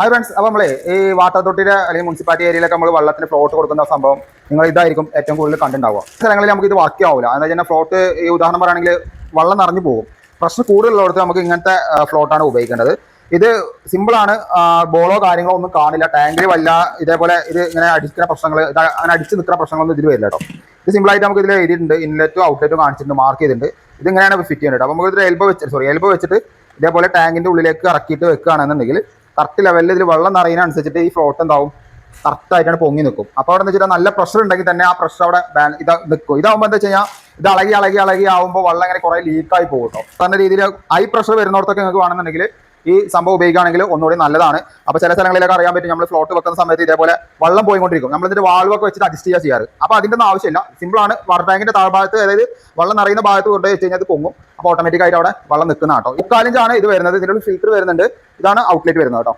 Hi friends അപ്പോൾ നമ്മളെ ഈ വാട്ടർ തൊട്ടിയുടെ അല്ലെങ്കിൽ മുനിസിപ്പാലിറ്റി ഏരിയയിലൊക്കെ നമ്മൾ വെള്ളത്തിന് ഫ്ലോട്ട് കൊടുക്കുന്ന സംഭവം നിങ്ങൾ ഇതായിരിക്കും ഏറ്റവും കൂടുതൽ കണ്ടുണ്ടാവുക സ്ഥലങ്ങളിൽ നമുക്ക് ഇത് വാക്കിയാവില്ല എന്താ വെച്ചാൽ ഫ്ലോട്ട് ഈ ഉദാഹരണം പറയുകയാണെങ്കിൽ വെള്ളം നിറഞ്ഞു പോകും. പ്രശ്നം കൂടുതലുള്ളിടത്ത് നമുക്ക് ഇങ്ങനത്തെ ഫ്ലോട്ടാണ് ഉപയോഗിക്കേണ്ടത്. ഇത് സിമ്പിളാണ് ബോളോ കാര്യങ്ങളോ ഒന്നും കാണില്ല. ടാങ്കിൽ വല്ല ഇതേപോലെ ഇത് ഇങ്ങനെ അടിക്കുന്ന പ്രശ്നങ്ങൾ അങ്ങനെ അടിച്ച് നിൽക്കുന്ന പ്രശ്നങ്ങളൊന്നും ഇതിൽ വരില്ല കേട്ടോ. ഇത് സിമ്പിളായിട്ട് നമുക്ക് ഇതിൽ എഴുതിയിട്ടുണ്ട്. ഇൻലെറ്റും ഔട്ട്ലെറ്റും കാണിച്ചിട്ടുണ്ട് മാർക്ക് ചെയ്തിട്ടുണ്ട്. ഇത് ഇങ്ങനെയാണ് ഫിറ്റ് ചെയ്യുന്നത് അപ്പോൾ നമുക്ക് ഇതിൽ എൽബോ വെച്ച് സോറി എൽബോ വെച്ചിട്ട് ഇതേപോലെ ടാങ്കിന്റെ ഉള്ളിലേക്ക് ഇറക്കിയിട്ട് വെക്കുകയാണെന്നുണ്ടെങ്കിൽ കറക്റ്റ് ലെവലിൽ ഇതിൽ വെള്ളം നിറയുന്നതനുസരിച്ചിട്ട് ഈ ഫ്ലോട്ട് എന്താവും? കറക്റ്റായിട്ടാണ് പൊങ്ങി നിൽക്കും അപ്പോൾ അവിടെ വെച്ചിട്ട് നല്ല പ്രഷർ ഉണ്ടെങ്കിൽ തന്നെ ആ പ്രഷർ അവിടെ ബാൻ ഇത് നിൽക്കും ഇതാകുമ്പോൾ എന്താ വെച്ച് കഴിഞ്ഞാൽ ഇത് അളകി അളകി അളകി ആവുമ്പോൾ വെള്ളം ഇങ്ങനെ കുറേ ലീക്കായി പോകും കേട്ടോ പറഞ്ഞ രീതിയിൽ ഹൈ പ്രഷർ വരുന്നിടത്തൊക്കെ നിങ്ങൾക്ക് വേണമെന്നുണ്ടെങ്കിൽ ഈ സംഭവം ഉപയോഗിക്കുകയാണെങ്കിൽ ഒന്നുകൂടി നല്ലതാണ്. അപ്പോൾ ചില സ്ഥലങ്ങളിലൊക്കെ അറിയാൻ പറ്റും നമ്മൾ ഫ്ലോട്ട് വെക്കുന്ന സമയത്ത് ഇതേപോലെ വെള്ളം പോയിക്കൊണ്ടിരിക്കും. നമ്മൾ ഇതിന്റെ വാൾവൊക്കെ വെച്ചിട്ട് അഡ്ജസ്റ്റ് ചെയ്യുക ചെയ്യാറ്. അപ്പോൾ അതിന്റെ ഒന്നും ആവശ്യമില്ല. സിമ്പിളാണ് വാട്ടർ ടാങ്കിന്റെ താഴ്ഭാഗത്ത് അതായത് വെള്ളം നിറയുന്ന ഭാഗത്ത് കൊണ്ട് വെച്ച് കഴിഞ്ഞാൽ അത് പൊങ്ങും. അപ്പോൾ ഓട്ടോമാറ്റിക് ആയിട്ട് അവിടെ വെള്ളം നിൽക്കുന്ന കേട്ടോ. മുക്കാലിഞ്ചാണ് ഇത് വരുന്നത്. ഇതിനുള്ള ഫിൽറ്റർ വരുന്നുണ്ട്. ഇതാണ് ഔട്ട്ലെറ്റ് വരുന്നത് കേട്ടോ.